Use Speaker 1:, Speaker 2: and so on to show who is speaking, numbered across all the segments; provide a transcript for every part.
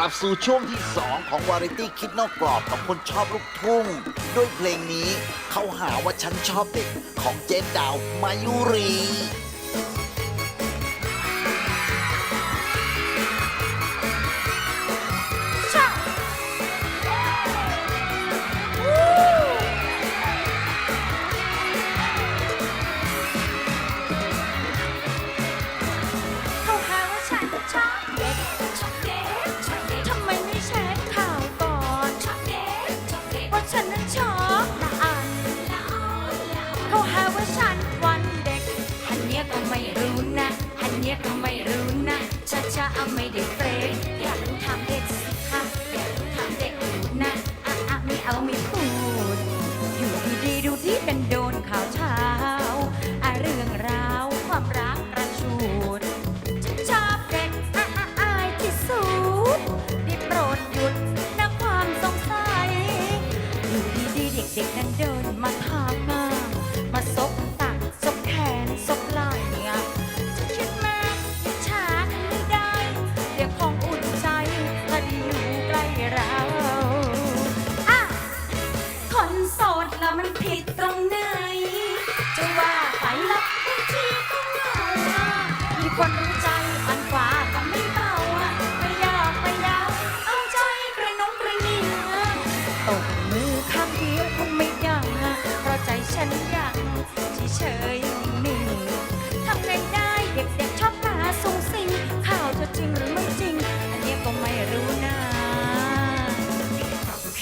Speaker 1: กลับสู่ช่วงที่ 2 ของวาไรตี้คิดนอกกรอบกับคนชอบลูกทุ่ง ด้วยเพลงนี้เขาหาว่าฉันชอบเด็กของเจนดาวมายุรี
Speaker 2: muñeco ผิดตจะว่าไปลับไม่ทีก็เงาอะมีคนรู้ใจปันขวาก็ไม่เบาไม่ยากไม่ยาว เอาใจกระนงกระนิ่งอะตมือข้างเดียวคงไม่ดังเพราะใจฉันยังเฉยๆนิ่งทำไงได้เด็กๆชอบตาสูงสิงข่าวจะจริงหรือไม่จริง อันนี้ก็ไม่รู้นะ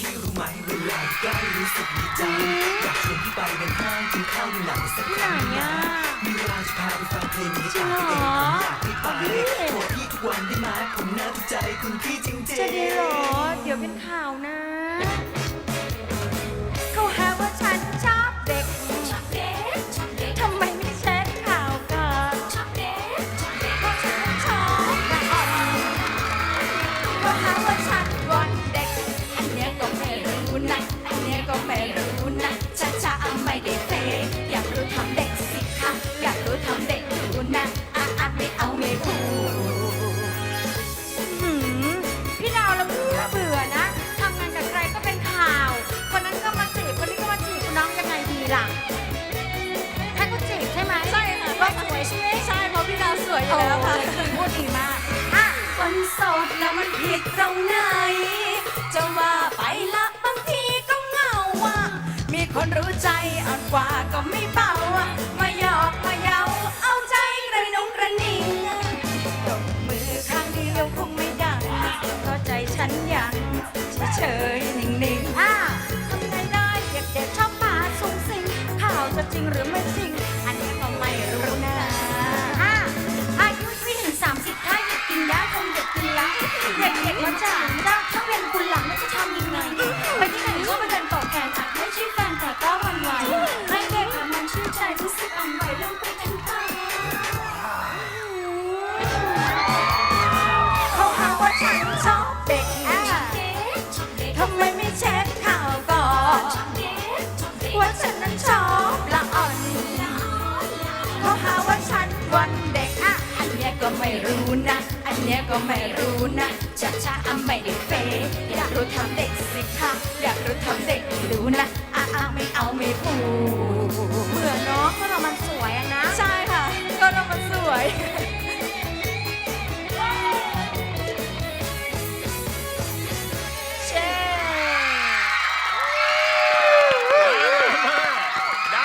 Speaker 2: า
Speaker 3: รู้ไหมเวลาใกล้รู้สึกดีใจ ที่ไหน
Speaker 2: อะ
Speaker 3: จ
Speaker 2: ริงเหมรอ
Speaker 3: เอาดิจะ
Speaker 2: ดีเหรอ เดี๋ยวเป็นข่าวนะ ก็ดีมากคนโสดแล้วมันผิดตรงไหน จะว่าไปละบางทีก็เงาว่ะมีคนรู้ใจอ่อนกว่าก็ไม่เบาอะมาหยอกมาเย้าเอาใจกระนงกระนิ่งตบมือข้างเดียวคงไม่ดังเพราะใจฉันยังเฉยๆนิ่งๆอะทำไงได้เด็ดชอบมาสูงสิงข่าวจะจริงหรือไม่จริง อันเนี้ยก็ไม่รู้นะช้าช้าอะไม่ได้เฟอยากรู้ทำเด็กสิคะอยากรู้ทำเด็กรู้นะอ้าอ้าไม่เอาไม่ผูดเบื่อเนาะก็เรามันสวยอะนะ ใช่ค่ะ ก็เรามันสวย